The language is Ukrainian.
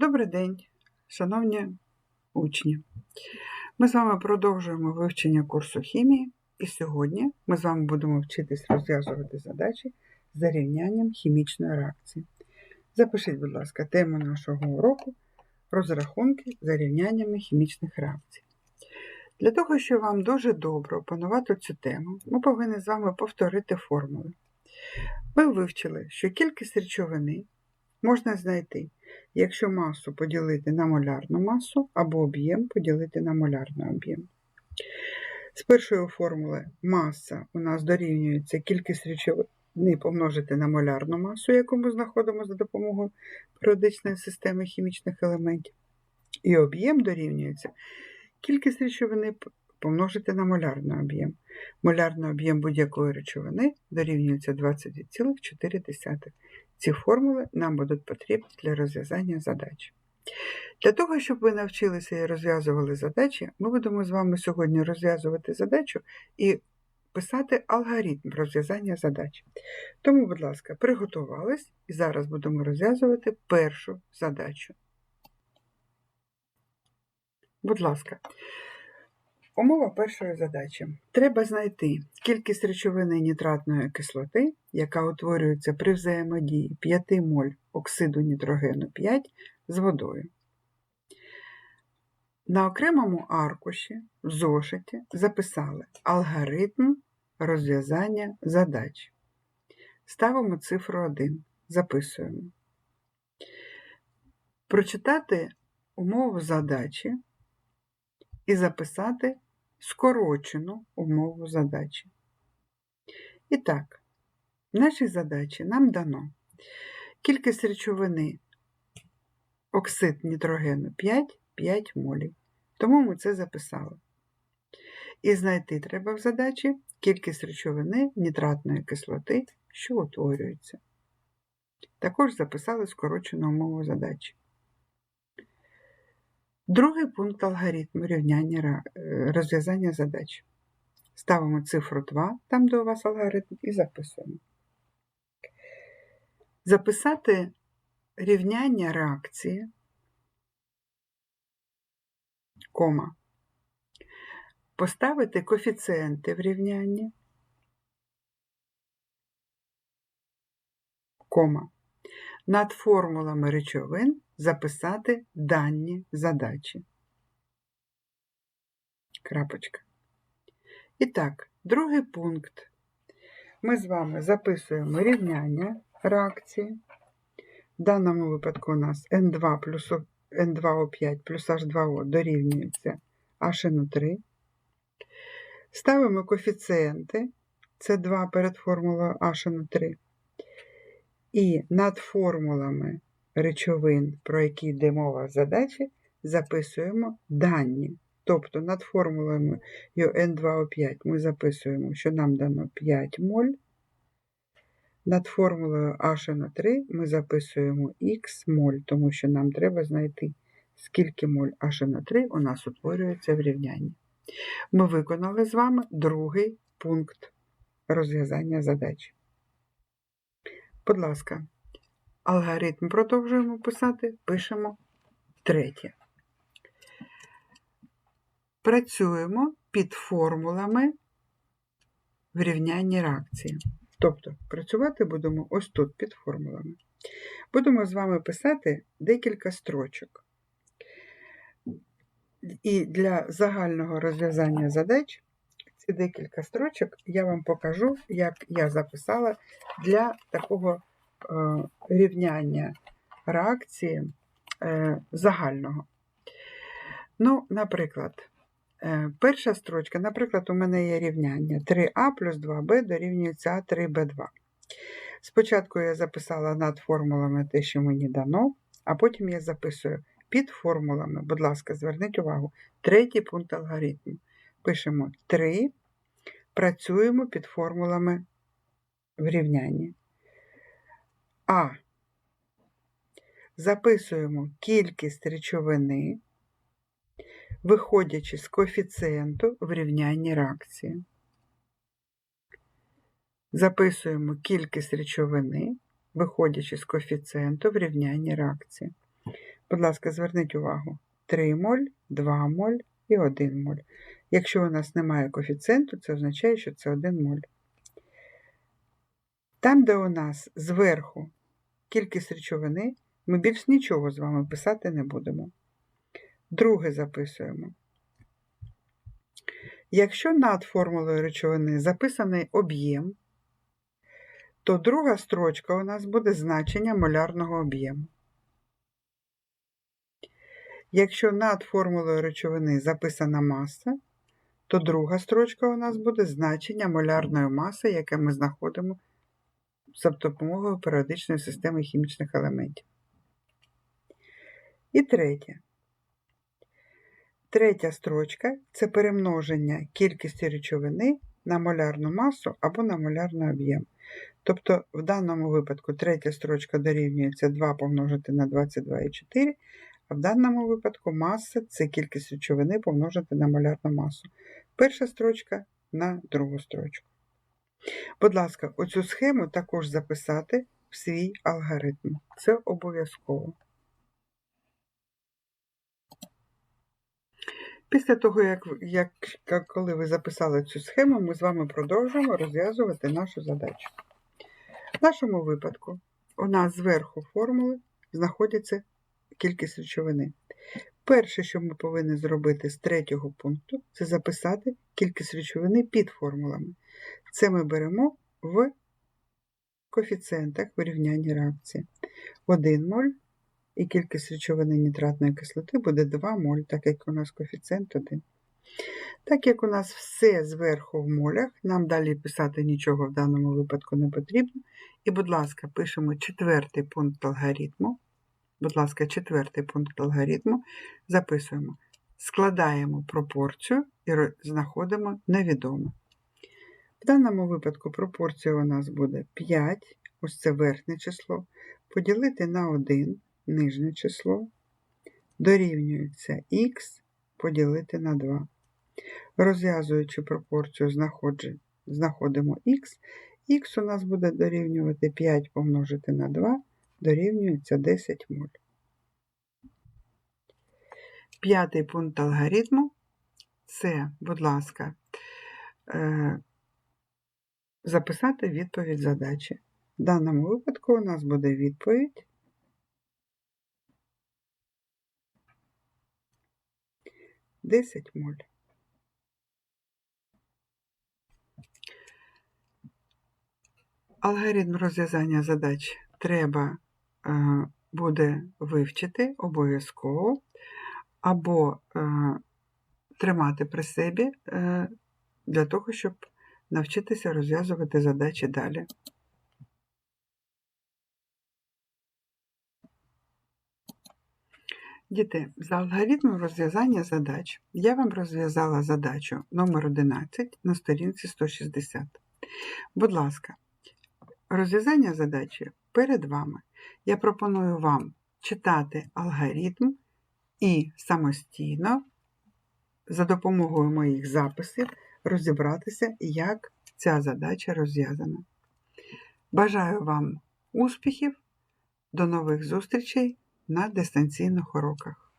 Добрий день, шановні учні. Ми з вами продовжуємо вивчення курсу хімії, і сьогодні ми з вами будемо вчитись розв'язувати задачі за рівнянням хімічної реакції. Запишіть, будь ласка, тему нашого уроку розрахунки за рівняннями хімічних реакцій. Для того, щоб вам дуже добре опанувати цю тему, ми повинні з вами повторити формули. Ви вивчили, що кількість речовини можна знайти, якщо масу поділити на молярну масу або об'єм поділити на молярний об'єм. З першої формули маса у нас дорівнюється кількість речовини помножити на молярну масу, яку ми знаходимо за допомогою періодичної системи хімічних елементів. І об'єм дорівнюється кількість речовини помножити на молярний об'єм. Молярний об'єм будь-якої речовини дорівнюється 22,4. Ці формули нам будуть потрібні для розв'язання задач. Для того, щоб ви навчилися і розв'язували задачі, ми будемо з вами сьогодні розв'язувати задачу і писати алгоритм розв'язання задач. Тому, будь ласка, приготувались і зараз будемо розв'язувати першу задачу. Будь ласка, умова першої задачі. Треба знайти кількість речовини нітратної кислоти, яка утворюється при взаємодії 5 моль оксиду нітрогену 5 з водою. На окремому аркуші в зошиті записали алгоритм розв'язання задач. Ставимо цифру 1, записуємо. Прочитати умову задачі і записати скорочену умову задачі. І так, в нашій задачі нам дано кількість речовини оксид нітрогену 5, 5 молів. Тому ми це записали. І знайти треба в задачі кількість речовини нітратної кислоти, що утворюється. Також записали скорочену умову задачі. Другий пункт алгоритму рівняння розв'язання задач. Ставимо цифру 2, там де у вас алгоритм, і записуємо. Записати рівняння реакції, кома. Поставити коефіцієнти в рівнянні, кома. Над формулами речовин записати дані задачі. Крапочка. І так, другий пункт. Ми з вами записуємо рівняння реакції. В даному випадку у нас N2 плюс N2O5 плюс H2O дорівнюється HNO3. Ставимо коефіцієнти. Це 2 перед формулою HNO3. І над формулами речовин, про які йде мова в задачі, записуємо дані. Тобто над формулами N2O5 ми записуємо, що нам дано 5 моль. Над формулою HNO3 ми записуємо Х моль, тому що нам треба знайти, скільки моль HNO3 у нас утворюється в рівнянні. Ми виконали з вами другий пункт розв'язання задач. Будь ласка, алгоритм продовжуємо писати, пишемо третє. Працюємо під формулами в рівнянні реакції. Тобто, працювати будемо ось тут під формулами. Будемо з вами писати декілька строчок. І для загального розв'язання задач ці декілька строчок я вам покажу, як я записала для такого рівняння реакції е, загального. Ну, наприклад, е, перша строчка, наприклад, у мене є рівняння 3а плюс 2b дорівнюється А 3b2. Спочатку я записала над формулами те, що мені дано, а потім я записую під формулами. Будь ласка, зверніть увагу, третій пункт алгоритму. Пишемо 3, працюємо під формулами в рівнянні. А. Записуємо кількість речовини, виходячи з коефіцієнту в рівнянні реакції. Записуємо кількість речовини, виходячи з коефіцієнту в рівнянні реакції. Будь ласка, зверніть увагу: 3 моль, 2 моль і 1 моль. Якщо у нас немає коефіцієнту, це означає, що це 1 моль. Там, де у нас зверху кількість речовини, ми більш нічого з вами писати не будемо. Друге записуємо. Якщо над формулою речовини записаний об'єм, то друга строчка у нас буде значення молярного об'єму. Якщо над формулою речовини записана маса, то друга строчка у нас буде значення молярної маси, яке ми знаходимо за допомогою періодичної системи хімічних елементів. І третє. Третя строчка це перемноження кількості речовини на молярну масу або на молярний об'єм. Тобто, в даному випадку третя строчка дорівнюється 2 помножити на 22,4, а в даному випадку маса це кількість речовини помножити на молярну масу. Перша строчка на другу строчку. Будь ласка, оцю схему також записати в свій алгоритм. Це обов'язково. Після того, як, як, коли ви записали цю схему, ми з вами продовжуємо розв'язувати нашу задачу. В нашому випадку у нас зверху формули знаходиться кількість речовини. Перше, що ми повинні зробити з третього пункту, це записати кількість речовини під формулами. Це ми беремо в коефіцієнтах вирівняння реакції. 1 моль і кількість речовини нітратної кислоти буде 2 моль, так як у нас коефіцієнт 1. Так як у нас все зверху в молях, нам далі писати нічого в даному випадку не потрібно. І, будь ласка, пишемо четвертий пункт алгоритму. Будь ласка, четвертий пункт алгоритму. Записуємо. Складаємо пропорцію і знаходимо невідоме. В даному випадку пропорція у нас буде 5, ось це верхнє число, поділити на 1 нижнє число, дорівнюється х поділити на 2. Розв'язуючи пропорцію, знаходимо х. Х у нас буде дорівнювати 5 помножити на 2, дорівнюється 10 моль. П'ятий пункт алгоритму це, будь ласка, е, записати відповідь задачі. В даному випадку у нас буде відповідь 10 моль. Алгоритм розв'язання задач треба буде вивчити обов'язково, або е, тримати при собі е, для того, щоб навчитися розв'язувати задачі далі. Діти, за алгоритмом розв'язання задач я вам розв'язала задачу номер 11 на сторінці 160. Будь ласка, розв'язання задачі перед вами. Я пропоную вам читати алгоритм і самостійно, за допомогою моїх записів, розібратися, як ця задача розв'язана. Бажаю вам успіхів, до нових зустрічей! на дистанційних уроках.